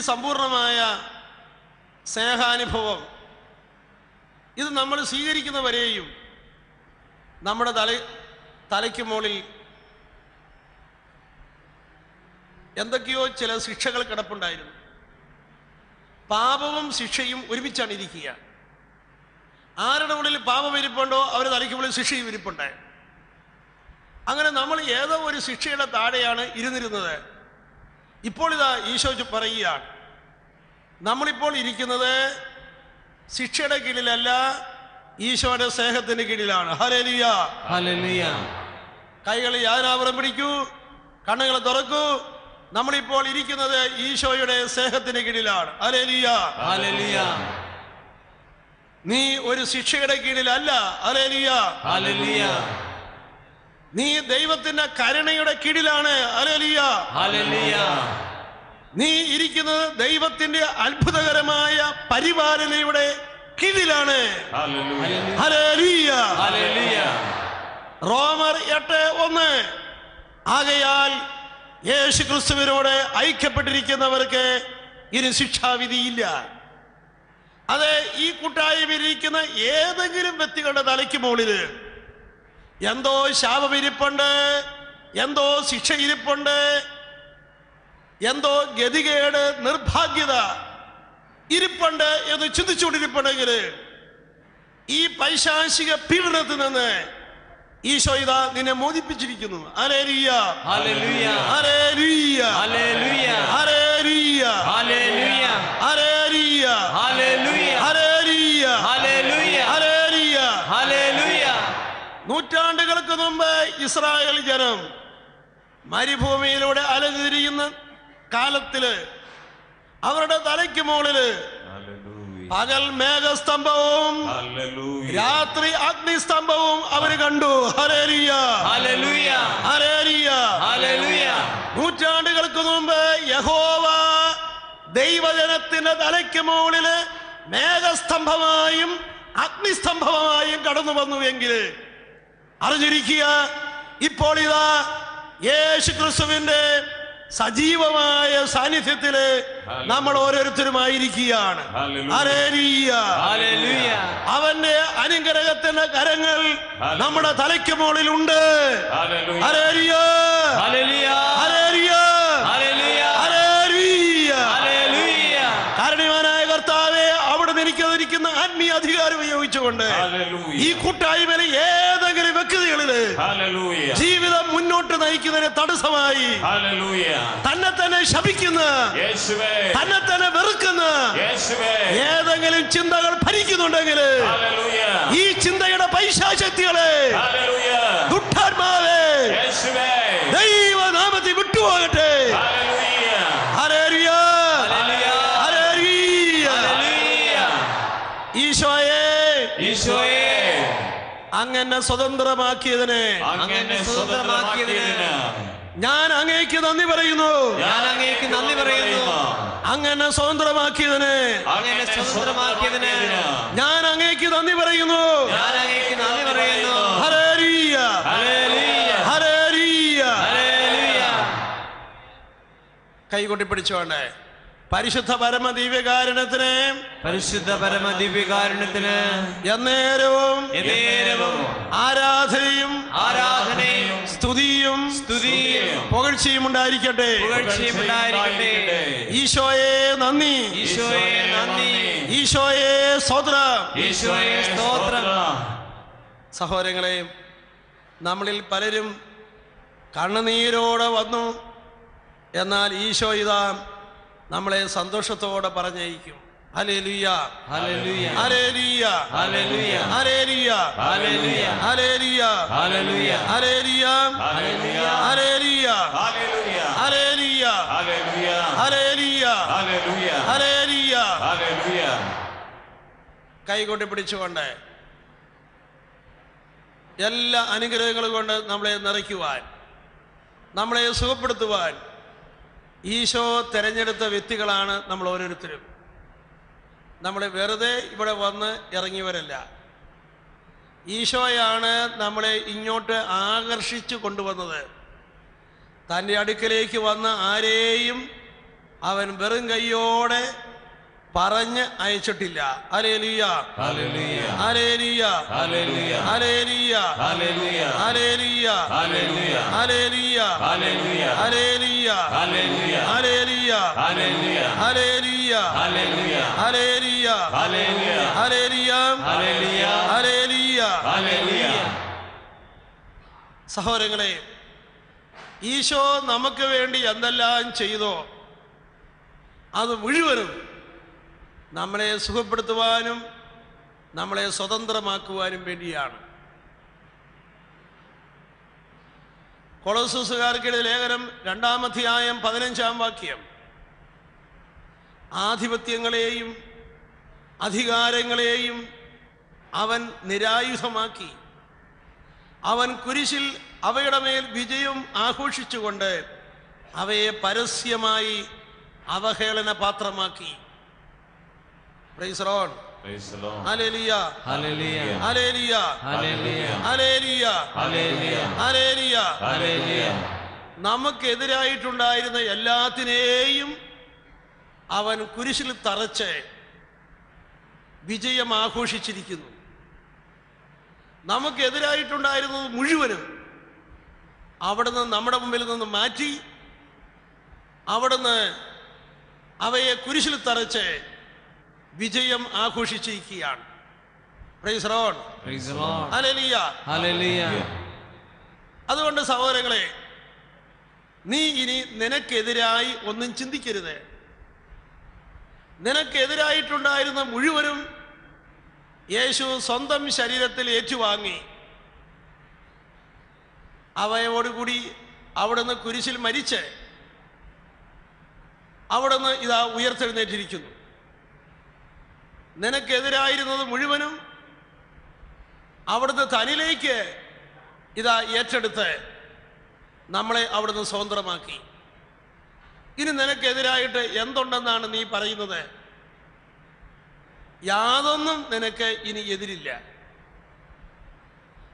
സമ്പൂർണമായ സ്നേഹാനുഭവം. ഇത് നമ്മൾ സ്വീകരിക്കുന്നവരെയും നമ്മുടെ തല തലയ്ക്ക് മുകളിൽ എന്തൊക്കെയോ ചില ശിക്ഷകൾ കിടപ്പുണ്ടായിരുന്നു. പാപവും ശിക്ഷയും ഒരുമിച്ചാണ് ഇരിക്കുക. ആരുടെ ഉള്ളിൽ പാപം ഇരിപ്പുണ്ടോ അവർ തലയ്ക്ക് മുകളിൽ ശിക്ഷയും ഇരിപ്പുണ്ട്. അങ്ങനെ നമ്മൾ ഏതോ ഒരു ശിക്ഷയുടെ താഴെയാണ് ഇരുന്നിരുന്നത്. ഇപ്പോൾ ഇതാ ഈശോ പറയുകയാണ്. നമ്മളിപ്പോൾ ഇരിക്കുന്നത് ശിക്ഷയുടെ കീഴിലല്ല ഈശോയുടെ സ്നേഹത്തിന്റെ കീഴിലാണ്. ഹലലിയ ഹലലിയ കൈകൾ യാതനാപുരം പിടിക്കൂ കണ്ണുകളെ തുറക്കൂ. നമ്മളിപ്പോൾ ഇരിക്കുന്നത് ഈശോയുടെ സ്നേഹത്തിന് കീഴിലാണ്. ഹരലിയ ഹല്ലേലൂയ. നീ ഒരു ശിക്ഷയുടെ കീഴിലല്ല. ഹരലിയ ഹല്ലേലൂയ. നീ ദൈവത്തിന്റെ കരുണയുടെ കീഴിലാണ്. ഹരലിയ ഹല്ലേലൂയ. നീ ഇരിക്കുന്നത് ദൈവത്തിന്റെ അത്ഭുതകരമായ പരിപാലനയുടെ കീഴിലാണ്. റോമർ എട്ട് ഒന്ന്. ആകയാൽ യേശു ക്രിസ്തുവിനോട് ഐക്യപ്പെട്ടിരിക്കുന്നവർക്ക് ഇനി ശിക്ഷാവിധിയില്ല. അതെ ഈ കൂട്ടായ്മയിലിരിക്കുന്ന ഏതെങ്കിലും വ്യക്തികളുടെ തലയ്ക്ക് മുകളിൽ എന്തോ ശാപമിരിപ്പുണ്ട് എന്തോ ശിക്ഷ ഇരിപ്പുണ്ട് എന്തോ ഗതികേട് നിർഭാഗ്യത ഇരിപ്പുണ്ട് എന്ന് ചിന്തിച്ചുകൊണ്ടിരിപ്പുണ്ടെങ്കിൽ ഈ പൈശാചിക പീഡനത്തിൽ നിന്ന് ഈശോ ഇതാ നിന്നെ മോചിപ്പിച്ചിരിക്കുന്നു അലേലിയ അലേലിയ അലേലിയ അലേലിയ അലേലിയ അലേലിയ നൂറ്റാണ്ടുകൾക്ക് മുമ്പ് ഇസ്രായേൽ ജനം മരുഭൂമിയിലൂടെ അലഞ്ഞിരിക്കുന്ന കാലത്തിൽ അവരുടെ തലയ്ക്ക് മുകളിൽ പകൽ മേഘസ്തംഭവും രാത്രി അഗ്നിസ്തംഭവും അവർ കണ്ടു. ഹരേലിയ ഹല്ലേലൂയ. ഹരേലിയ ഹല്ലേലൂയ. നൂറ്റാണ്ടുകൾക്ക് മുമ്പ് യഹോവ ദൈവജനത്തിന്റെ തലയ്ക്ക് മുകളിൽ മേഘസ്തംഭമായും അഗ്നിസ്തംഭമായും കടന്നു വന്നു എങ്കിൽ അറിഞ്ഞിരിക്കുക ഇപ്പോൾ ഇതാ യേശു ക്രിസ്തുവിന്റെ സജീവമായ സാന്നിധ്യത്തിൽ നമ്മൾ ഓരോരുത്തരുമായിരിക്കുകയാണ്. അവന്റെ അനുഗ്രഹത്തിന്റെ കരങ്ങൾ നമ്മുടെ തലയ്ക്ക് മുകളിൽ ഉണ്ട് കാരണവാനായ കർത്താവെ അവിടെ എനിക്കതിരിക്കുന്ന ആത്മീയ അധികാരം ഉപയോഗിച്ചുകൊണ്ട് ഈ കൂട്ടായ്മയിലെ ഏതെങ്കിലും വ്യക്തികളിൽ നയിക്കുന്നതിന് തടസ്സമായി. തന്നെ തന്നെ ശപിക്കുന്ന. തന്നെ തന്നെ വെറുക്കുന്ന. ഏതെങ്കിലും ചിന്തകൾ ഭരിക്കുന്നുണ്ടെങ്കിൽ ഈ ചിന്തയുടെ പൈശാശക്തികളെ ദുഃഖാത്മാവേ ദൈവനാമത്തിൽ വിട്ടുപോകട്ടെ. അങ്ങനെ സ്വതന്ത്രമാക്കിയതിന്. അങ്ങനെ സ്വതന്ത്രമാക്കിയതിന്. ഞാൻ അങ്ങേക്ക് നന്ദി പറയുന്നു. ഞാൻ അങ്ങേക്ക് നന്ദി പറയുന്നു. അങ്ങനെ സ്വതന്ത്രമാക്കിയതിന്. അങ്ങനെ സ്വതന്ത്രമാക്കിയതിന്. ഞാൻ അങ്ങേക്ക് നന്ദി പറയുന്നു. ഞാൻ അങ്ങേക്ക് നന്ദി പറയുന്നു. ഹല്ലേലൂയ. ഹല്ലേലൂയ. ഹല്ലേലൂയ. കൈകൊട്ടി പിടിച്ചോണ്ടേ പരിശുദ്ധ പരമ ദിവ്യകാരണത്തിന് പരിശുദ്ധ പരമ ദിവ്യകാരണത്തിന് എന്നേരവും എന്നേരവും ആരാധനയും ആരാധനയും സ്തുതിയും സ്തുതിയും പുകഴ്ചയും ഉണ്ടായിരിക്കട്ടെ. പുകഴ്ചയും ഉണ്ടായിരിക്കട്ടെ. ഈശോയെ നന്ദി. ഈശോയെ നന്ദി. ഈശോയെ സ്തോത്രം. ഈശോയെ സ്തോത്രം. സഹോദരങ്ങളെ നമ്മളിൽ പലരും കണ്ണുനീരോടെ വന്നു. എന്നാൽ ഈശോ ഇതാ നമ്മളെ സന്തോഷത്തോടെ പറഞ്ഞയക്കും കൈകൊട്ടി പിടിച്ചുകൊണ്ട് എല്ലാ അനുഗ്രഹങ്ങളും കൊണ്ട് നമ്മളെ നിറയ്ക്കുവാൻ നമ്മളെ സുഖപ്പെടുത്തുവാൻ ഈശോ തിരഞ്ഞെടുത്ത വ്യക്തികളാണ് നമ്മൾ ഓരോരുത്തരും. നമ്മൾ വെറുതെ ഇവിടെ വന്ന് ഇറങ്ങിയവരല്ല. ഈശോയാണ് നമ്മളെ ഇങ്ങോട്ട് ആകർഷിച്ചു കൊണ്ടുവന്നത്. തന്റെ അടുക്കലേക്ക് വന്ന ആരെയും അവൻ വെറും കൈയോടെ പറഞ്ഞ് അയച്ചിട്ടില്ല അലേലിയ അലേലിയ അലേലിയ അലേലിയ അലേലിയ അലേലിയ അലേലിയ അലേലിയ അലേലിയ അലേലിയ അലേലിയ സഹോദരങ്ങളെ ഈശോ നമുക്ക് വേണ്ടി എന്തെല്ലാം ചെയ്തോ അത് മുഴുവനും നമ്മളെ സുഖപ്പെടുത്തുവാനും നമ്മളെ സ്വതന്ത്രമാക്കുവാനും വേണ്ടിയാണ്. കൊളോസൂസുകാർക്കിടെ ലേഖനം രണ്ടാമധ്യായം പതിനഞ്ചാം വാക്യം. ആധിപത്യങ്ങളെയും അധികാരങ്ങളെയും അവൻ നിരായുധമാക്കി. അവൻ കുരിശിൽ അവയുടെ മേൽ വിജയം ആഘോഷിച്ചുകൊണ്ട് അവയെ പരസ്യമായി അവഹേളന പാത്രമാക്കി Hallelujah. നമുക്കെതിരായിട്ടുണ്ടായിരുന്ന എല്ലാത്തിനെയും അവൻ കുരിശിൽ തറച്ച് വിജയം ആഘോഷിച്ചിരിക്കുന്നു. നമുക്കെതിരായിട്ടുണ്ടായിരുന്നത് മുഴുവനും അവിടുന്ന് നമ്മുടെ മുമ്പിൽ നിന്ന് മാറ്റി അവിടുന്ന് അവയെ കുരിശിൽ തറച്ച് വിജയം ആഘോഷിച്ചിരിക്കുകയാണ്. അതുകൊണ്ട് സഹോദരങ്ങളെ നീ ഇനി നിനക്കെതിരായി ഒന്നും ചിന്തിക്കരുത്. നിനക്കെതിരായിട്ടുണ്ടായിരുന്ന മുഴുവനും യേശു സ്വന്തം ശരീരത്തിൽ ഏറ്റുവാങ്ങി. അവയോടുകൂടി അവിടുന്ന് കുരിശിൽ മരിച്ച് അവിടുന്ന് ഇതാ ഉയർത്തെഴുന്നേറ്റിരിക്കുന്നു. നിനക്കെതിരായിരുന്നത് മുഴുവനും അവിടുന്ന് തനിലേക്ക് ഇതാ ഏറ്റെടുത്ത് നമ്മളെ അവിടുന്ന് സ്വതന്ത്രമാക്കി. ഇനി നിനക്കെതിരായിട്ട് എന്തുണ്ടെന്നാണ് നീ പറയുന്നത്? യാതൊന്നും നിനക്ക് ഇനി എതിരില്ല.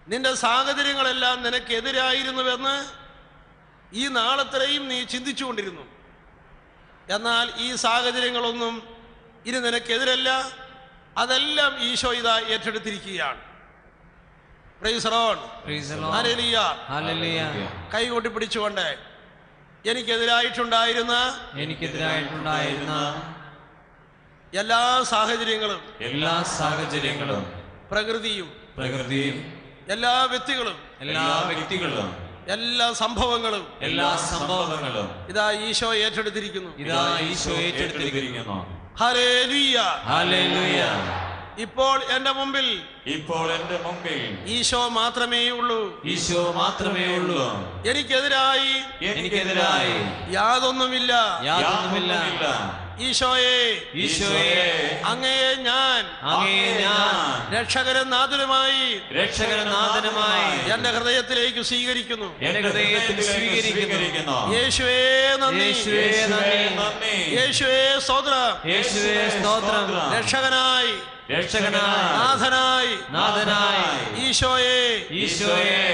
നിന്റെ സാഹചര്യങ്ങളെല്ലാം നിനക്കെതിരായിരുന്നുവെന്ന് ഈ നാളത്രയും നീ ചിന്തിച്ചുകൊണ്ടിരുന്നു. എന്നാൽ ഈ സാഹചര്യങ്ങളൊന്നും ഇനി നിനക്കെതിരല്ല. അതെല്ലാം ഈശോ ഇതാ ഏറ്റെടുത്തിരിക്കുകയാണ്. കൈകൊട്ടി പിടിച്ചുകൊണ്ട് എനിക്കെതിരായിട്ടുണ്ടായിരുന്ന എനിക്കെതിരായിട്ടുണ്ടായിരുന്ന എല്ലാ സാഹചര്യങ്ങളും എല്ലാ സാഹചര്യങ്ങളും പ്രകൃതിയും പ്രകൃതിയും എല്ലാ വ്യക്തികളും എല്ലാ വ്യക്തികളും എല്ലാ സംഭവങ്ങളും എല്ലാ സംഭവങ്ങളും ഇതാ ഈശോ ഏറ്റെടുത്തിരിക്കുന്നു. ഇതാ ഈശോ ഏറ്റെടുത്തിരിക്കുന്നു. ഇപ്പോൾ എന്റെ മുമ്പിൽ ഇപ്പോൾ എന്റെ മുമ്പിൽ ഈശോ മാത്രമേ ഉള്ളൂ. ഈശോ മാത്രമേ ഉള്ളൂ. എനിക്കെതിരായി. എനിക്കെതിരായി. യാതൊന്നുമില്ല. യാതൊന്നുമില്ല. ഈശോയെ. ഈശോയെ. അങ്ങയെ ഞാൻ. അങ്ങയെ ഞാൻ. രക്ഷകരൻ നാഥനുമായി. രക്ഷകരനാഥനുമായി എന്റെ ഹൃദയത്തിലേക്ക് സ്വീകരിക്കുന്നു. എന്റെ ഹൃദയത്തിൽ സ്വീകരിക്കുന്നു. യേശുവേ നന്ദി. യേശുവേ നന്ദി. യേശുവേ സ്തോത്രം യേശുവേ സ്തോത്രം രക്ഷകനായി രക്ഷകനായി നാഥനായി നാഥനായി ഈശോയെ ഈശോയെ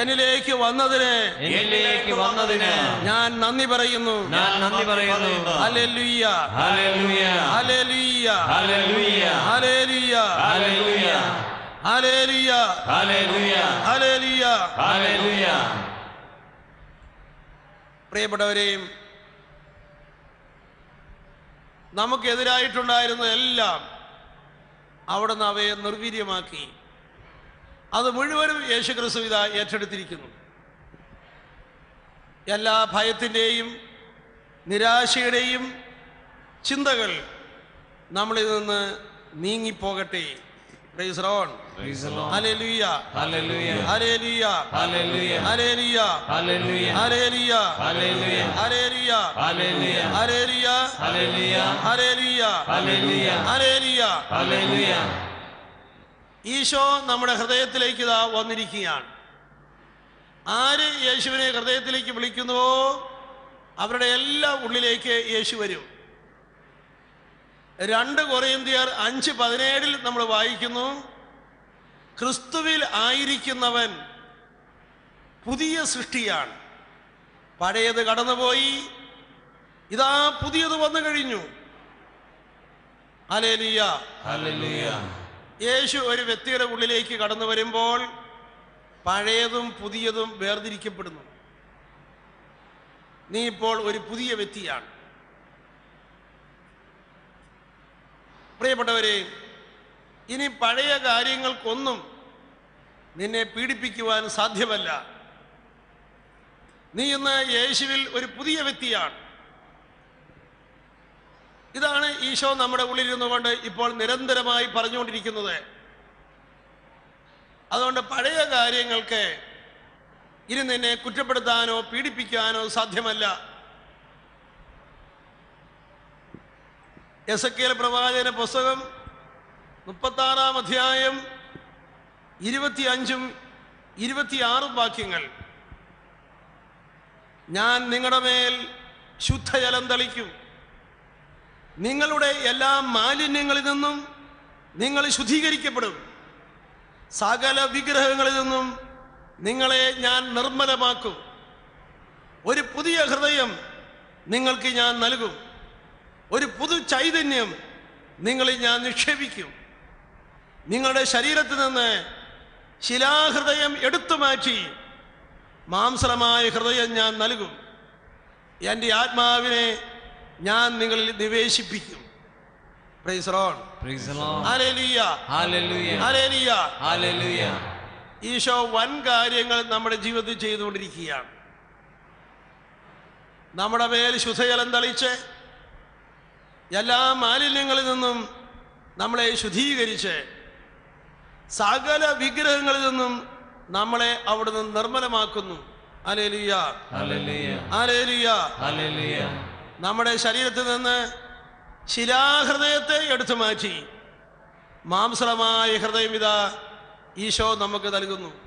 എന്നിലേക്ക് വന്നതിന് എന്നിലേക്ക് വന്നതിന് ഞാൻ നന്ദി പറയുന്നു ഞാൻ നന്ദി പറയുന്നു hallelujah hallelujah hallelujah hallelujah hallelujah hallelujah hallelujah hallelujah hallelujah hallelujah പ്രിയപ്പെട്ടവരെയും നമുക്കെതിരായിട്ടുണ്ടായിരുന്നതെല്ലാം അവിടുന്ന് അവയെ നിർവീര്യമാക്കി. അത് മുഴുവനും യേശു ക്രിസ്തുവിത ഏറ്റെടുത്തിരിക്കുന്നു. എല്ലാ ഭയത്തിന്റെയും നിരാശയുടെയും ചിന്തകൾ നമ്മളിൽ നിന്ന് നീങ്ങിപ്പോകട്ടെ. Praise Lord Praise the Lord. Hallelujah hallelujah hallelujah hallelujah hallelujah hallelujah hallelujah hallelujah hallelujah hallelujah hallelujah hallelujah hallelujah hallelujah hallelujah hallelujah Isho നമ്മുടെ ഹൃദയത്തിലേക്ക് ഇതാ വന്നിരിക്കുകയാണ് ആര് യേശുവിനെ ഹൃദയത്തിലേക്ക് വിളിക്കുന്നുവോ അവരുടെ എല്ലാ ഉള്ളിലേക്ക് യേശു വരും രണ്ട് കൊറിയന്തിയർ അഞ്ച് പതിനേഴിൽ നമ്മൾ വായിക്കുന്നു. ക്രിസ്തുവിൽ ആയിരിക്കുന്നവൻ പുതിയ സൃഷ്ടിയാണ്. പഴയത് കടന്നുപോയി. ഇതാ പുതിയത് വന്നു കഴിഞ്ഞു. അലേലിയ യേശു ഒരു വ്യക്തിയുടെ ഉള്ളിലേക്ക് കടന്നു വരുമ്പോൾ പഴയതും പുതിയതും വേർതിരിക്കപ്പെടുന്നു. നീ ഇപ്പോൾ ഒരു പുതിയ വ്യക്തിയാണ്. പ്രിയപ്പെട്ടവരെ ഇനി പഴയ കാര്യങ്ങൾക്കൊന്നും നിന്നെ പീഡിപ്പിക്കുവാൻ സാധ്യമല്ല. നീ ഇന്ന് യേശുവിൽ ഒരു പുതിയ വ്യക്തിയാണ്. ഇതാണ് ഈശോ നമ്മുടെ ഉള്ളിലിരുന്നു കൊണ്ട് ഇപ്പോൾ നിരന്തരമായി പറഞ്ഞുകൊണ്ടിരിക്കുന്നത്. അതുകൊണ്ട് പഴയ കാര്യങ്ങൾക്ക് ഇനി നിന്നെ കുറ്റപ്പെടുത്താനോ പീഡിപ്പിക്കാനോ സാധ്യമല്ല. എസ് എ പ്രവാചന പുസ്തകം മുപ്പത്താറാം അധ്യായം ഇരുപത്തി അഞ്ചും ഇരുപത്തിയാറും വാക്യങ്ങൾ. ഞാൻ നിങ്ങളുടെ മേൽ ശുദ്ധജലം തളിക്കും. നിങ്ങളുടെ എല്ലാ മാലിന്യങ്ങളിൽ നിന്നും നിങ്ങൾ ശുദ്ധീകരിക്കപ്പെടും. സകല വിഗ്രഹങ്ങളിൽ നിന്നും നിങ്ങളെ ഞാൻ നിർമ്മലമാക്കും. ഒരു പുതിയ ഹൃദയം നിങ്ങൾക്ക് ഞാൻ നൽകും. ഒരു പുതു ചൈതന്യം നിങ്ങളിൽ ഞാൻ നിക്ഷേപിക്കും. നിങ്ങളുടെ ശരീരത്തിൽ നിന്ന് ശിലാഹൃദയം എടുത്തു മാറ്റി മാംസമായ ഹൃദയം ഞാൻ നൽകും. എന്റെ ആത്മാവിനെ ഞാൻ നിങ്ങളിൽ നിവേശിപ്പിക്കും. ഈശോ വൻ കാര്യങ്ങൾ നമ്മുടെ ജീവിതത്തിൽ ചെയ്തുകൊണ്ടിരിക്കുകയാണ്. നമ്മുടെ മേൽ ശുദ്ധജലം തളിച്ച് എല്ലാ മാലിന്യങ്ങളിൽ നിന്നും നമ്മളെ ശുദ്ധീകരിച്ച് സകല വിഗ്രഹങ്ങളിൽ നിന്നും നമ്മളെ അവിടുന്ന് നിർമ്മലമാക്കുന്നു. അലേലിയ ഹല്ലേലൂയ. അലേലിയ ഹല്ലേലൂയ. നമ്മുടെ ശരീരത്തിൽ നിന്ന് ശിലാഹൃദയത്തെ എടുത്തു മാറ്റി. മാംസളമായ ഹൃദയം ഇതാ ഈശോ നമുക്ക് നൽകുന്നു.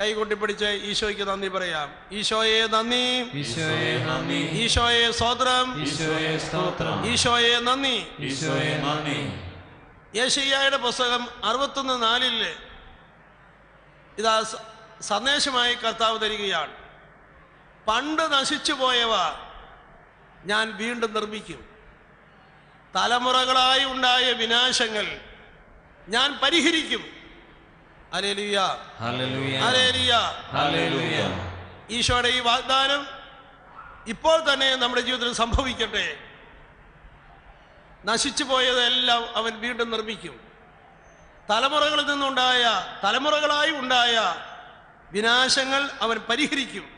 കൈകൊട്ടിപ്പിടിച്ച് ഈശോയ്ക്ക് നന്ദി പറയാം. ഈശോയെ നന്ദി. ഈശോയെ നന്ദി. ഈശോയെ സ്തോത്രം. ഈശോയെ സ്തോത്രം. ഈശോയെ നന്ദി. ഈശോയെ നന്ദി. യേശയ്യായുടെ പുസ്തകം അറുപത്തൊന്ന് നാലിൽ ഇതാ സന്ദേശമായി കർത്താവ് തരികയാണ്. പണ്ട് നശിച്ചു പോയവ ഞാൻ വീണ്ടും നിർമ്മിക്കും. തലമുറകളായി ഉണ്ടായ വിനാശങ്ങൾ ഞാൻ പരിഹരിക്കും അലേലിയ ഹല്ലേലൂയ അലേലിയ ഹല്ലേലൂയ ഈശോയുടെ ഈ വാഗ്ദാനം ഇപ്പോൾ തന്നെ നമ്മുടെ ജീവിതത്തിൽ സംഭവിക്കട്ടെ. നശിച്ചു പോയതെല്ലാം അവൻ വീണ്ടും നിർമ്മിക്കും. തലമുറകളിൽ നിന്നുണ്ടായ തലമുറകളായി ഉണ്ടായ വിനാശങ്ങൾ അവൻ പരിഹരിക്കും.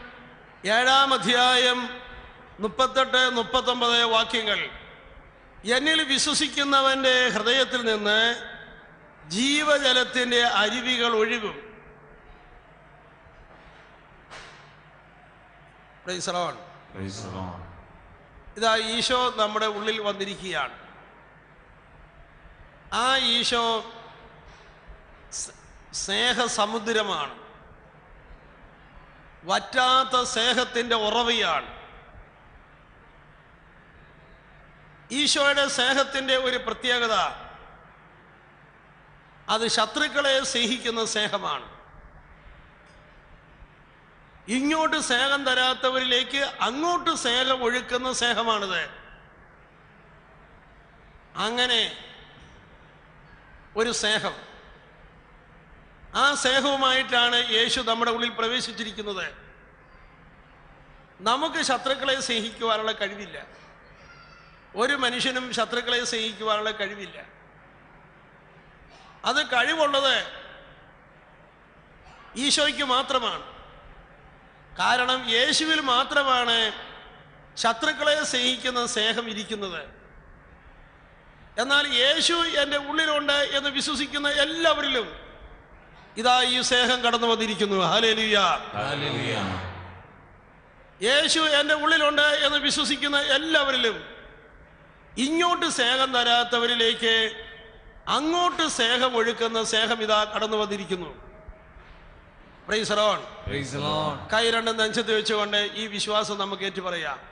ഏഴാം അധ്യായം മുപ്പത്തെട്ട് മുപ്പത്തൊമ്പത് വാക്യങ്ങൾ. എന്നിൽ വിശ്വസിക്കുന്നവന്റെ ഹൃദയത്തിൽ നിന്ന് ജീവജലത്തിന്റെ അരുവികൾ ഒഴുകും. ഇതാ ഈശോ നമ്മുടെ ഉള്ളിൽ വന്നിരിക്കുകയാണ്. ആ ഈശോ സ്നേഹസമുദ്രമാണ്. വറ്റാത്ത സ്നേഹത്തിന്റെ ഉറവയാണ്. ഈശോയുടെ സ്നേഹത്തിന്റെ ഒരു പ്രത്യേകത അത് ശത്രുക്കളെ സ്നേഹിക്കുന്ന സ്നേഹമാണ്. ഇങ്ങോട്ട് സ്നേഹം തരാത്തവരിലേക്ക് അങ്ങോട്ട് സ്നേഹം ഒഴുക്കുന്ന സ്നേഹമാണിത്. അങ്ങനെ ഒരു സ്നേഹം ആ സ്നേഹവുമായിട്ടാണ് യേശു നമ്മുടെ ഉള്ളിൽ പ്രവേശിച്ചിരിക്കുന്നത്. നമുക്ക് ശത്രുക്കളെ സ്നേഹിക്കുവാനുള്ള കഴിവില്ല. ഒരു മനുഷ്യനും ശത്രുക്കളെ സ്നേഹിക്കുവാനുള്ള കഴിവില്ല. അത് കഴിവുള്ളത് ഈശോയ്ക്ക് മാത്രമാണ്. കാരണം യേശുവിൽ മാത്രമാണ് ശത്രുക്കളെ സ്നേഹിക്കുന്ന സ്നേഹം ഇരിക്കുന്നത്. എന്നാൽ യേശു എന്റെ ഉള്ളിലുണ്ട് എന്ന് വിശ്വസിക്കുന്ന എല്ലാവരിലും ഇതാ ഈ സ്നേഹം കടന്നു വന്നിരിക്കുന്നു. ഹാലേലുയ. യേശു എന്റെ ഉള്ളിലുണ്ട് എന്ന് വിശ്വസിക്കുന്ന എല്ലാവരിലും ഇങ്ങോട്ട് സ്നേഹം തരാത്തവരിലേക്ക് അങ്ങോട്ട് സ്നേഹം ഒഴുക്കുന്ന സ്നേഹം ഇതാ കടന്നു വന്നിരിക്കുന്നു. കൈ രണ്ടും നെഞ്ചത്ത് വെച്ചുകൊണ്ട് ഈ വിശ്വാസം നമുക്ക് ഏറ്റു പറയാം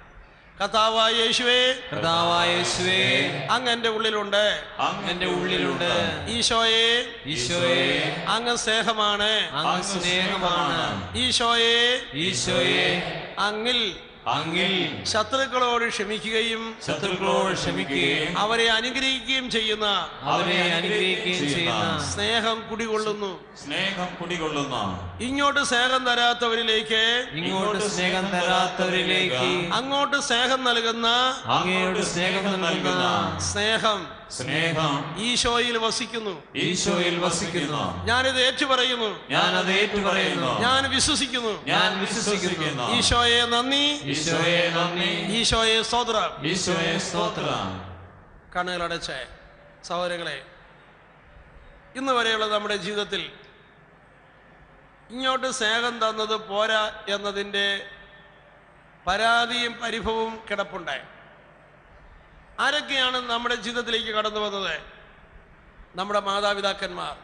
കഥാവായ യേശുവേ. കർത്താവായ യേശുവേ. അങ്ങ് എന്റെ ഉള്ളിലുണ്ട്. അങ്ങന്റെ ഉള്ളിലുണ്ട്. ഈശോയെ. ഈശോയെ. അങ്ങ് സ്നേഹമാണ്. അങ്ങ് സ്നേഹമാണ്. ഈശോയെ. ഈശോയെ. അങ്ങിൽ അങ്ങിൽ ശത്രുക്കളോട് ക്ഷമിക്കുകയും ശത്രുക്കളോട് ക്ഷമിക്കുകയും അവരെ അനുഗ്രഹിക്കുകയും ചെയ്യുന്ന അവരെ അനുഗ്രഹിക്കുകയും ചെയ്യുന്ന സ്നേഹം കുടികൊള്ളുന്നു. സ്നേഹം കുടികൊള്ളുന്ന ഇങ്ങോട്ട് സ്നേഹം തരാത്തവരിലേക്ക് ഇങ്ങോട്ട് സ്നേഹം തരാത്തവരിലേക്ക് അങ്ങോട്ട് സ്നേഹം നൽകുന്ന അങ്ങോട്ട് സ്നേഹം നൽകുന്ന സ്നേഹം. സ്നേഹം ഈശോയിൽ വസിക്കുന്നു. ഈശോയിൽ വസിക്കുന്നു. ഞാനിത് ഏറ്റുപറയുന്നു. ഞാൻ അത് ഏറ്റുപറയുന്നു. ഞാൻ വിശ്വസിക്കുന്നു. ഞാൻ വിശ്വസിക്കുന്നു. ഈശോയെ നന്ദി. ഈശോയെ നന്ദി. ഈശോയെ സ്തോത്രം. ഈശോയെ സ്തോത്രം. കണ്ണുകളടച്ച് സഹോദരങ്ങളെ ഇന്ന് വരെയുള്ള നമ്മുടെ ജീവിതത്തിൽ ഇങ്ങോട്ട് സ്നേഹം തന്നത് പോരാ എന്നതിന്റെ പരാതിയും പരിഭവവും കിടപ്പുണ്ടായി. ആരൊക്കെയാണ് നമ്മുടെ ജീവിതത്തിലേക്ക് കടന്നു വന്നത്? നമ്മുടെ മാതാപിതാക്കന്മാർ.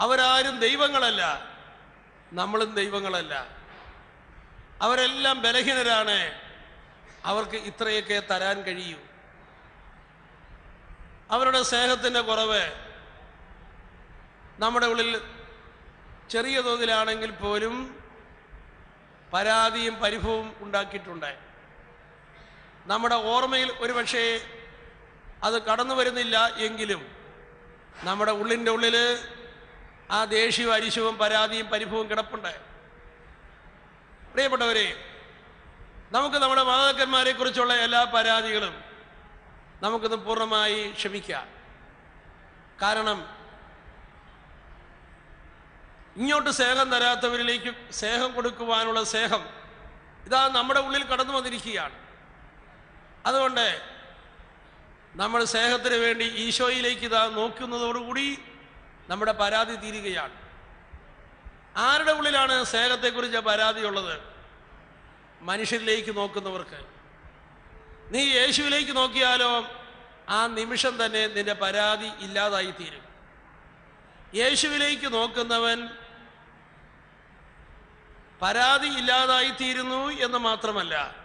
അവരാരും ദൈവങ്ങളല്ല. നമ്മളും ദൈവങ്ങളല്ല. അവരെല്ലാം ബലഹീനരാണ്. അവർക്ക് ഇത്രയൊക്കെ തരാൻ കഴിയൂ. അവരുടെ സ്നേഹത്തിന്റെ കുറവ് നമ്മുടെ ഉള്ളിൽ ചെറിയ തോതിലാണെങ്കിൽ പോലും പരാതിയും പരിഭവവും ഉണ്ടാക്കിയിട്ടുണ്ട്. നമ്മുടെ ഓർമ്മയിൽ ഒരുപക്ഷേ അത് കടന്നു വരുന്നില്ല എങ്കിലും നമ്മുടെ ഉള്ളിന്റെ ഉള്ളിൽ ആ ദേഷ്യവും അരിശവും പരാതിയും പരിഭവും കിടപ്പുണ്ട്. പ്രിയപ്പെട്ടവരെ നമുക്ക് നമ്മുടെ മാതാക്കന്മാരെ കുറിച്ചുള്ള എല്ലാ പരാതികളും നമുക്കിന്ന് പൂർണമായി ക്ഷമിക്കാം. കാരണം ഇങ്ങോട്ട് സ്നേഹം തരാത്തവരിലേക്ക് സ്നേഹം കൊടുക്കുവാനുള്ള സ്നേഹം ഇതാ നമ്മുടെ ഉള്ളിൽ കടന്നു വന്നിരിക്കുകയാണ്. അതുകൊണ്ട് നമ്മൾ സ്നേഹത്തിന് വേണ്ടി ഈശോയിലേക്ക് ഇതാ നോക്കുന്നതോടുകൂടി നമ്മുടെ പരാതി തീരുകയാണ്. ആരുടെ ഉള്ളിലാണ് സ്നേഹത്തെക്കുറിച്ച് പരാതിയുള്ളത്? മനുഷ്യരിലേക്ക് നോക്കുന്നവർക്ക്. നീ യേശുവിലേക്ക് നോക്കിയാലോ ആ നിമിഷം തന്നെ നിന്റെ പരാതി ഇല്ലാതായി തീരും. യേശുവിലേക്ക് നോക്കുന്നവൻ പരാതി ഇല്ലാതായി തീരുന്നു എന്ന് മാത്രമല്ല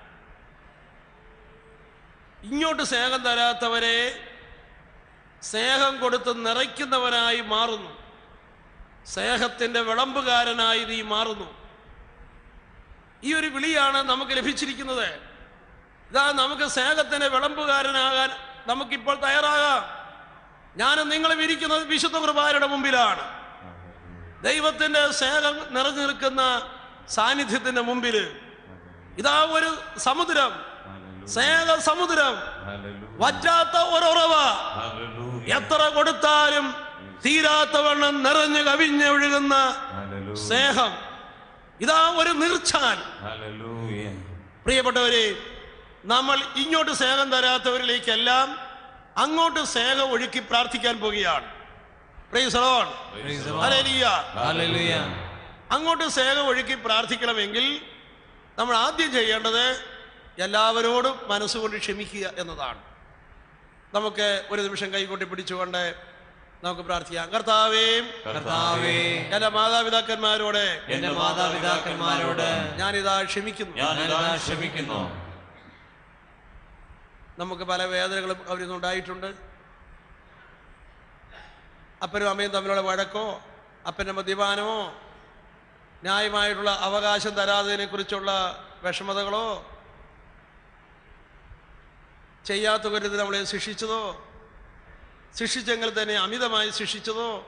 ഇങ്ങോട്ട് സ്നേഹം തരാത്തവരെ സ്നേഹം കൊടുത്ത് നിറയ്ക്കുന്നവനായി മാറുന്നു. സ്നേഹത്തിന്റെ വിളമ്പുകാരനായി നീ മാറുന്നു. ഈ ഒരു വിളിയാണ് നമുക്ക് ലഭിച്ചിരിക്കുന്നത്. ഇതാ നമുക്ക് സ്നേഹത്തിന്റെ വിളമ്പുകാരനാകാൻ നമുക്കിപ്പോൾ തയ്യാറാകാം. ഞാനും നിങ്ങളും ഇരിക്കുന്നത് വിശുദ്ധ കുർബാനയുടെ മുമ്പിലാണ്. ദൈവത്തിന്റെ സ്നേഹം നിറഞ്ഞു നിൽക്കുന്ന സാന്നിധ്യത്തിന്റെ മുമ്പിൽ ഇതാ ഒരു സമുദ്രം. സ്നേഹ സമുദ്രം. വറ്റാത്ത ഒരുറവ. എത്ര കൊടുത്താലും തീരാത്തവണ്ണം നിറഞ്ഞു കവിഞ്ഞൊഴുകുന്ന സ്നേഹം. ഇതാ ഒരു നീർച്ചാൽ പ്രിയപ്പെട്ടവരെ നമ്മൾ ഇങ്ങോട്ട് സ്നേഹം തരാത്തവരിലേക്കെല്ലാം അങ്ങോട്ട് സ്നേഹം ഒഴുക്കി പ്രാർത്ഥിക്കാൻ പോവുകയാണ്. അങ്ങോട്ട് സ്നേഹം ഒഴുക്കി പ്രാർത്ഥിക്കണമെങ്കിൽ നമ്മൾ ആദ്യം ചെയ്യേണ്ടത് എല്ലാവരോടും മനസ്സുകൊണ്ട് ക്ഷമിക്കുക എന്നതാണ്. നമുക്ക് ഒരു നിമിഷം കൈകൊട്ടി പിടിച്ചുകൊണ്ട് നമുക്ക് പ്രാർത്ഥിക്കാം. കർത്താവേ കർത്താവേ എന്റെ മാതാപിതാക്കന്മാരോട് എന്റെ മാതാപിതാക്കന്മാരോട് ഞാനിതാ ക്ഷമിക്കുന്നു. ഞാനിതാ ക്ഷമിക്കുന്നു. നമുക്ക് പല വേദനകളും അവരിൽ നിന്നുണ്ടായിട്ടുണ്ട് അപ്പനും അമ്മയും തമ്മിലുള്ള വഴക്കോ അപ്പന്റെ മദ്യപാനമോ ന്യായമായിട്ടുള്ള അവകാശം തരാതിനെ കുറിച്ചുള്ള വിഷമതകളോ ചെയ്യാത്ത കരുതി നമ്മളെ ശിക്ഷിച്ചതോ? ശിക്ഷിച്ചെങ്കിൽ തന്നെ അമിതമായി ശിക്ഷിച്ചതോ?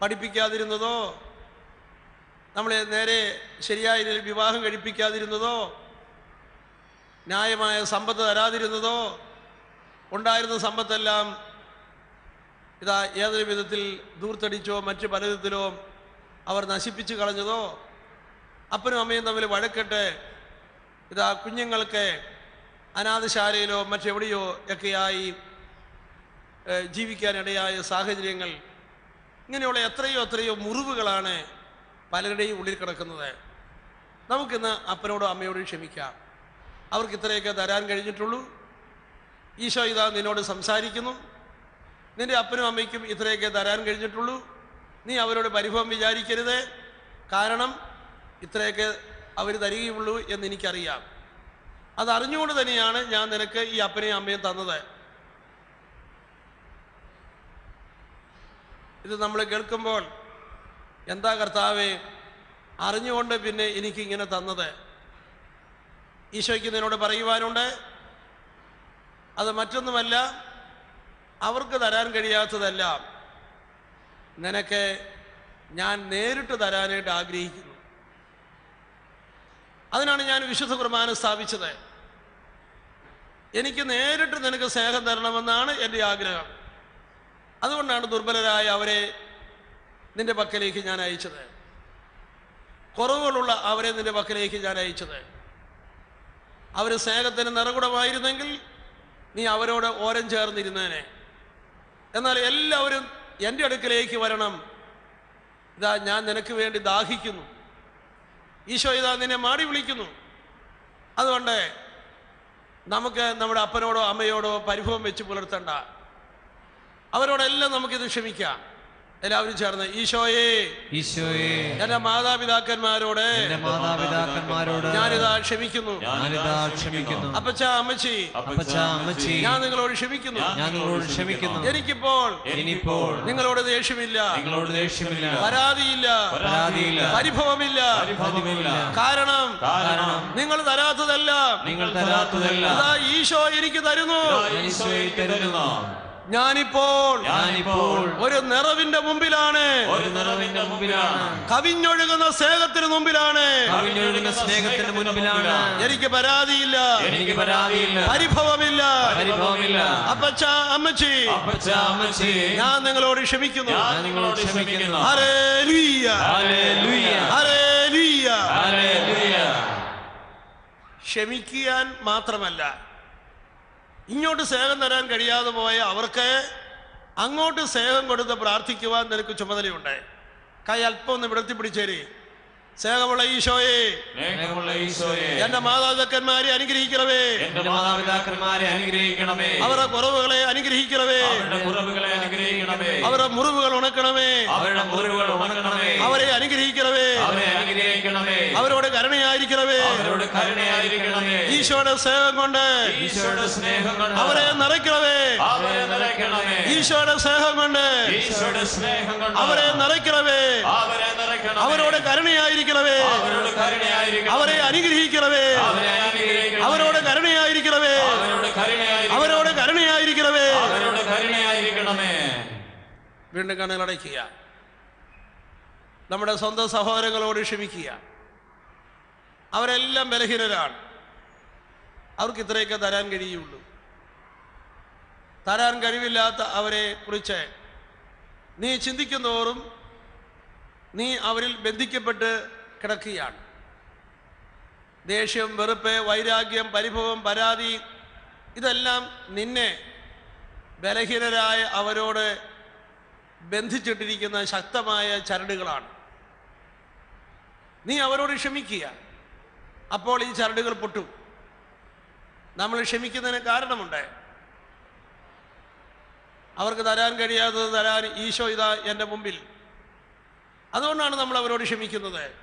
പഠിപ്പിക്കാതിരുന്നതോ? നമ്മളെ നേരെ ശരിയായ രീതിയിൽ വിവാഹം കഴിപ്പിക്കാതിരുന്നതോ? ന്യായമായ സമ്പത്ത് തരാതിരുന്നതോ? ഉണ്ടായിരുന്ന സമ്പത്തെല്ലാം ഇതാ ഏതൊരു വിധത്തിൽ ദൂർത്തടിച്ചോ മറ്റ് പല വിധത്തിലോ അവർ നശിപ്പിച്ചു കളഞ്ഞതോ? അപ്പനും അമ്മയും തമ്മിൽ വഴക്കെട്ട് ഇതാ കുഞ്ഞുങ്ങൾക്ക് അനാഥശാലയിലോ മറ്റെവിടെയോ ഒക്കെയായി ജീവിക്കാനിടയായ സാഹചര്യങ്ങൾ ഇങ്ങനെയുള്ള എത്രയോ എത്രയോ മുറിവുകളാണ് പലരുടെയും ഉള്ളിൽ കിടക്കുന്നത്. നമുക്കിന്ന് അപ്പനോടും അമ്മയോടും ക്ഷമിക്കാം. അവർക്ക് ഇത്രയൊക്കെ തരാൻ കഴിഞ്ഞിട്ടുള്ളൂ. ഈശോ ഇതാ നിന്നോട് സംസാരിക്കുന്നു. നിന്റെ അപ്പനും അമ്മയ്ക്കും ഇത്രയൊക്കെ തരാൻ കഴിഞ്ഞിട്ടുള്ളൂ. നീ അവരോട് പരിഭവം വിചാരിക്കരുത്. കാരണം ഇത്രയൊക്കെ അവർ തരികയുള്ളൂ എന്ന് എനിക്കറിയാം. അത് അറിഞ്ഞുകൊണ്ട് തന്നെയാണ് ഞാൻ നിനക്ക് ഈ അപ്പനെയും അമ്മയും തന്നത്. ഇത് നമ്മൾ കേൾക്കുമ്പോൾ എന്താ കർത്താവേ? അറിഞ്ഞുകൊണ്ട് പിന്നെ എനിക്കിങ്ങനെ തന്നത്. ഈശോയ്ക്ക് നിന്നോട് പറയുവാനുണ്ട്. അത് മറ്റൊന്നുമല്ല അവർക്ക് തരാൻ കഴിയാത്തതല്ല നിനക്ക് ഞാൻ നേരിട്ട് തരാനായിട്ട് ആഗ്രഹിക്കുന്നു. അതിനാണ് ഞാൻ വിശുദ്ധ കുർബാന സ്ഥാപിച്ചത്. എനിക്ക് നേരിട്ട് നിനക്ക് സ്നേഹം തരണമെന്നാണ് എന്റെ ആഗ്രഹം. അതുകൊണ്ടാണ് ദുർബലരായ അവരെ നിന്റെ പക്കലേക്ക് ഞാൻ അയച്ചത്. കുറവുകളുള്ള അവരെ നിന്റെ പക്കലേക്ക് ഞാൻ അയച്ചത്. അവർ സ്നേഹത്തിന് നിറകുടമായിരുന്നെങ്കിൽ നീ അവരോട് ഓരം ചേർന്നിരുന്നേനെ. എന്നാൽ എല്ലാവരും എന്റെ അടുക്കലേക്ക് വരണം. ഇതാ ഞാൻ നിനക്ക് വേണ്ടി ദാഹിക്കുന്നു. ഈശോ ഇതാ നിന്നെ മാടി വിളിക്കുന്നു. അതുകൊണ്ട് നമുക്ക് നമ്മുടെ അപ്പനോടോ അമ്മയോടോ പരിഭവം വെച്ച് പുലർത്തണ്ട. അവരോടെല്ലാം നമുക്കിത് ക്ഷമിക്കാം. എല്ലാവരും ചേർന്ന് ഈശോയെ. ഈശോയെ. എന്റെ മാതാപിതാക്കന്മാരോട്. എന്റെ മാതാപിതാക്കന്മാരോട് ഞാനിതാ ക്ഷമിക്കുന്നു. ഞാനിതാ ക്ഷമിക്കുന്നു. അപ്പച്ച അമ്മച്ചി. അപ്പച്ച അമ്മച്ചി. ഞാൻ നിങ്ങളോട് ക്ഷമിക്കുന്നു. ഞാൻ നിങ്ങളോട് ക്ഷമിക്കുന്നു. എനിക്കിപ്പോൾ ഇനിയിപ്പോൾ നിങ്ങളോട് ദേഷ്യമില്ല. നിങ്ങളോട് ദേഷ്യമില്ല. പരാതിയില്ല. പരാതിയില്ല. പരിഭവമില്ല. പരിഭവമില്ല. കാരണം കാരണം നിങ്ങൾ തരാത്തതല്ല. നിങ്ങൾ തരാത്തതല്ല. ഈശോ എനിക്ക് തരുന്നു. ഈശോ തരുന്നു. ഞാനിപ്പോൾ ഞാനിപ്പോൾ ഒരു നിറവിന്റെ മുമ്പിലാണ്. ഒരു നിറവിന്റെ മുമ്പിലാണ്. കവിഞ്ഞൊഴുകുന്ന സ്നേഹത്തിന് മുമ്പിലാണ്. കവിഞ്ഞൊഴുകുന്ന സ്നേഹത്തിന്റെ മുൻപിലാണ് എനിക്ക് പരാതിയില്ല. എനിക്ക് പരാതിയില്ല. പരിഭവമില്ല. പരിഭവമില്ല. അപ്പച്ച അമ്മച്ചി. അപ്പച്ച അമ്മച്ചി. ഞാൻ നിങ്ങളോട് ക്ഷമിക്കുന്നു. ഞാൻ നിങ്ങളോട് ക്ഷമിക്കുന്നു. ഹല്ലേലൂയ. ഹല്ലേലൂയ. ഹല്ലേലൂയ. ഹല്ലേലൂയ. ക്ഷമിക്കാൻ മാത്രമല്ല. ഇങ്ങോട്ട് സ്നേഹം തരാൻ കഴിയാതെ പോയ അവർക്ക് അങ്ങോട്ട് സ്നേഹം കൊടുത്ത് പ്രാർത്ഥിക്കുവാൻ നിനക്ക് ചുമതലയുണ്ട്. കൈ അല്പം ഒന്ന് വിടത്തി പിടിച്ചേരി. സ്നേഹമുള്ള ഈശോയെ. എന്റെ മാതാപിതാക്കന്മാരെ അനുഗ്രഹിക്കണമേ. എന്റെ മാതാപിതാക്കന്മാരെ അനുഗ്രഹിക്കണമേ. അവരുടെ കുറവുകളെ അനുഗ്രഹിക്കണമേ. അവരുടെ കുറവുകളെ അനുഗ്രഹിക്കണമേ. അവരുടെ മുറിവുകൾ ഉണക്കണമേ. അവരുടെ മുറിവുകൾ ഉണക്കണമേ. അവരെ അനുഗ്രഹിക്കണമേ അവരോട് കരുണയായിരിക്കണമേ അവരോട് കരുണയായിരിക്കണമേ. ഈശോയുടെ സ്നേഹം കൊണ്ട് ഈശോയുടെ സ്നേഹം കൊണ്ട് അവരെ നിറയ്ക്കണമേ. അവരെ നിറയ്ക്കണമേ. ഈശോയുടെ സ്നേഹം കൊണ്ട് ഈശോയുടെ സ്നേഹം കൊണ്ട് അവരെ നിറയ്ക്കണമേ. അവരെ നിറയ്ക്കണം അവരോട് കരുണയായിരിക്കണമേ. അവരോട് കരുണയായിരിക്കണമേ. അവരെ അനുഗ്രഹിക്കണമേ. അവരെ അനുഗ്രഹിക്കണം അവരോട് കരുണയായിരിക്കണമേ. അവരോട് കരുണയായിരിക്കണമേ. അവരോട് കരുണയായിരിക്കണമേ. അവരോട് കരുണയായിരിക്കണമേ. വീണ്ടും കണ്ണുകളടയ്ക്കുക നമ്മുടെ സ്വന്തം സഹോദരങ്ങളോട് ക്ഷമിക്കുക. അവരെല്ലാം ബലഹീനരാണ്. അവർക്ക് ഇത്രയൊക്കെ തരാൻ കഴിയുള്ളൂ. തരാൻ കഴിവില്ലാത്ത അവരെ കുറിച്ച് നീ ചിന്തിക്കുന്നതോറും നീ അവരിൽ ബന്ധിക്കപ്പെട്ട് കിടക്കുകയാണ്. ദേഷ്യം വെറുപ്പ് വൈരാഗ്യം പരിഭവം പരാതി ഇതെല്ലാം നിന്നെ ബലഹീനരായ അവരോട് ബന്ധിച്ചിട്ടിരിക്കുന്ന ശക്തമായ ചരടുകളാണ്. നീ അവരോട് ക്ഷമിക്കുക. അപ്പോൾ ഈ ചരടുകൾ പൊട്ടും. നമ്മൾ ക്ഷമിക്കുന്നതിന് കാരണമുണ്ട് അവർക്ക് തരാൻ കഴിയാത്തത് തരാൻ ഈശോ ഇതാ എന്റെ മുമ്പിൽ. അതുകൊണ്ടാണ് നമ്മൾ അവരോട് ക്ഷമിക്കുന്നത്.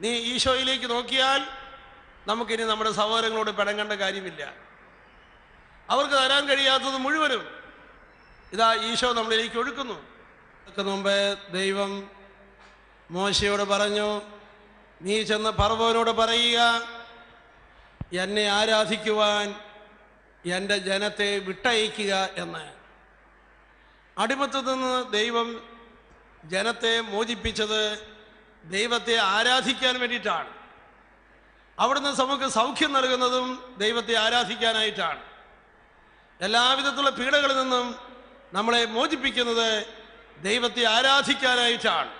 നീ ഈശോയിലേക്ക് നോക്കിയാൽ നമുക്കിനി നമ്മുടെ സഹോദരങ്ങളോട് പിണങ്ങേണ്ട കാര്യമില്ല. അവർക്ക് തരാൻ കഴിയാത്തത് മുഴുവനും ഇതാ ഈശോ നമ്മളിലേക്ക് ഒഴുക്കുന്നു. മുമ്പ് ദൈവം മോശയോട് പറഞ്ഞു നീ ചെന്ന് പർവനോട് പറയുക എന്നെ ആരാധിക്കുവാൻ എന്റെ ജനത്തെ വിട്ടയക്കുക എന്ന്. അടിമത്തത്തിൽ നിന്ന് ദൈവം ജനത്തെ മോചിപ്പിച്ചത് ദൈവത്തെ ആരാധിക്കാൻ വേണ്ടിയിട്ടാണ്. അവിടുന്ന് നമുക്ക് സൗഖ്യം നൽകുന്നതും ദൈവത്തെ ആരാധിക്കാനായിട്ടാണ്. എല്ലാവിധത്തിലുള്ള പീഡകളിൽ നിന്നും നമ്മളെ മോചിപ്പിക്കുന്നത് ദൈവത്തെ ആരാധിക്കാനായിട്ടാണ്.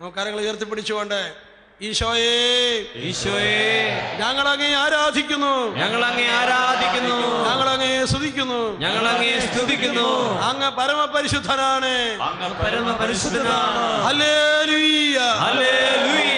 നമുക്ക് കരങ്ങൾ ഉയർത്തിപ്പിടിച്ചുകൊണ്ട് ഈശോയെ. ഈശോയെ. ഞങ്ങൾ അങ്ങേ ആരാധിക്കുന്നു. ഞങ്ങൾ അങ്ങേ ആരാധിക്കുന്നു. ഞങ്ങൾ അങ്ങേ സ്തുതിക്കുന്നു. ഞങ്ങൾ അങ്ങേ സ്തുതിക്കുന്നു. അങ്ങ് പരമപരിശുദ്ധനാണ്. അങ്ങ് പരമപരിശുദ്ധനാണ്. Hallelujah hallelujah